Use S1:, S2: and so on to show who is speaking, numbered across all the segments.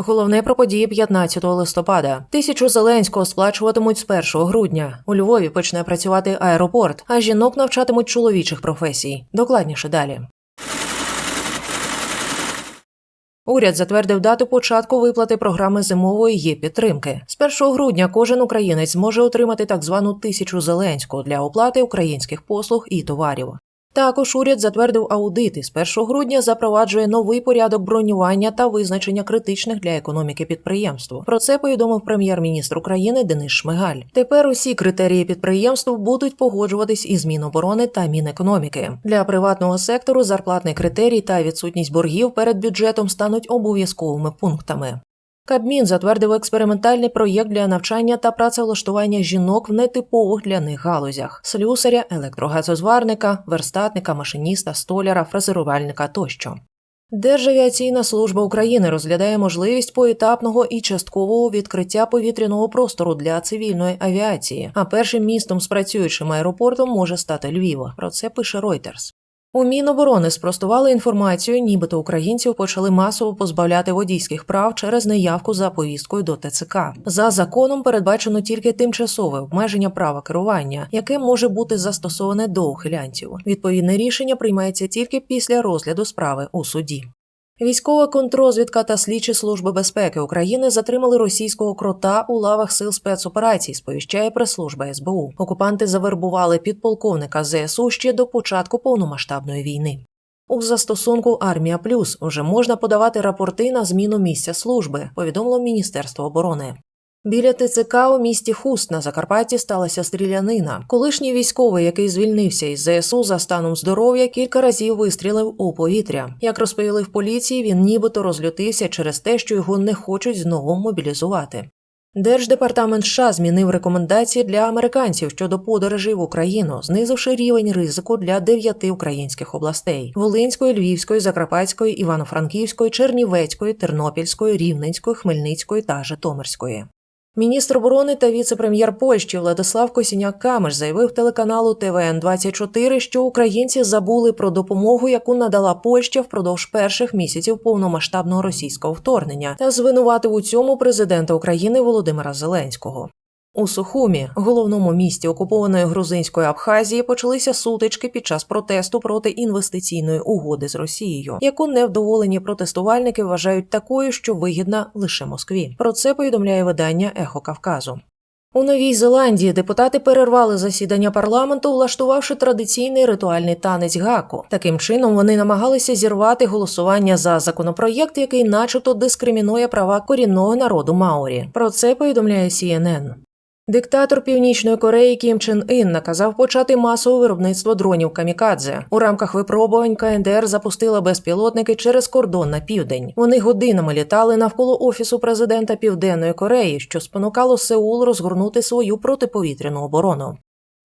S1: Головне про події 15 листопада. Тисячу Зеленського сплачуватимуть з 1 грудня. У Львові почне працювати аеропорт, а жінок навчатимуть чоловічих професій. Докладніше далі. Уряд затвердив дату початку виплати програми зимової є підтримки. З 1 грудня кожен українець зможе отримати так звану тисячу зеленського для оплати українських послуг і товарів. Також уряд затвердив аудити. З 1 грудня запроваджує новий порядок бронювання та визначення критичних для економіки підприємств. Про це повідомив прем'єр-міністр України Денис Шмигаль. Тепер усі критерії підприємств будуть погоджуватись із Міноборони та Мінекономіки. Для приватного сектору зарплатний критерій та відсутність боргів перед бюджетом стануть обов'язковими пунктами. Кабмін затвердив експериментальний проєкт для навчання та працевлаштування жінок в нетипових для них галузях: слюсаря, електрогазозварника, верстатника, машиніста, столяра, фрезерувальника тощо. Державіаційна служба України розглядає можливість поетапного і часткового відкриття повітряного простору для цивільної авіації. А першим містом з працюючим аеропортом може стати Львів. Про це пише Reuters. У Міноборони спростували інформацію, нібито українців почали масово позбавляти водійських прав через неявку за повісткою до ТЦК. За законом передбачено тільки тимчасове обмеження права керування, яке може бути застосоване до ухилянців. Відповідне рішення приймається тільки після розгляду справи у суді. Військова контрозвідка та слідчі служби безпеки України затримали російського крота у лавах сил спецоперацій. Сповіщає прес-служба СБУ. Окупанти завербували підполковника ЗСУ ще до початку повномасштабної війни. У застосунку Армія Плюс вже можна подавати рапорти на зміну місця служби. Повідомило Міністерство оборони. Біля ТЦК у місті Хуст на Закарпатті сталася стрілянина. Колишній військовий, який звільнився із ЗСУ за станом здоров'я, кілька разів вистрілив у повітря. Як розповіли в поліції, він нібито розлютився через те, що його не хочуть знову мобілізувати. Держдепартамент США змінив рекомендації для американців щодо подорожей в Україну, знизивши рівень ризику для дев'яти українських областей: Волинської, Львівської, Закарпатської, Івано-Франківської, Чернівецької, Тернопільської, Рівненської, Хмельницької та Житомирської. Міністр оборони та віце-прем'єр Польщі Владислав Косіняк Камеш заявив телеканалу ТВН 24 що українці забули про допомогу, яку надала Польща впродовж перших місяців повномасштабного російського вторгнення, та звинуватив у цьому президента України Володимира Зеленського. У Сухумі, головному місті окупованої грузинської Абхазії, почалися сутички під час протесту проти інвестиційної угоди з Росією, яку невдоволені протестувальники вважають такою, що вигідна лише Москві. Про це повідомляє видання Ехо Кавказу. У Новій Зеландії депутати перервали засідання парламенту, влаштувавши традиційний ритуальний танець гаку. Таким чином вони намагалися зірвати голосування за законопроєкт, який, начебто, дискримінує права корінного народу Маорі. Про це повідомляє CNN. Диктатор Північної Кореї Кім Чен Ін наказав почати масове виробництво дронів камікадзе. У рамках випробувань КНДР запустила безпілотники через кордон на південь. Вони годинами літали навколо офісу президента Південної Кореї, що спонукало Сеул розгорнути свою протиповітряну оборону.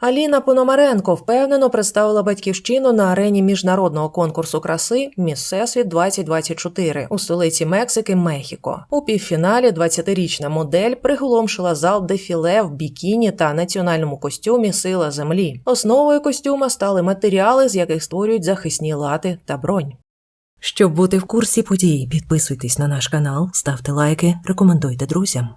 S1: Аліна Пономаренко впевнено представила батьківщину на арені міжнародного конкурсу краси Міс Всесвіт 2024 у столиці Мексики Мехіко. У півфіналі 20-річна модель приголомшила зал дефіле в бікіні та національному костюмі Сила землі. Основою костюма стали матеріали, з яких створюють захисні лати та бронь. Щоб бути в курсі подій, підписуйтесь на наш канал, ставте лайки, рекомендуйте друзям.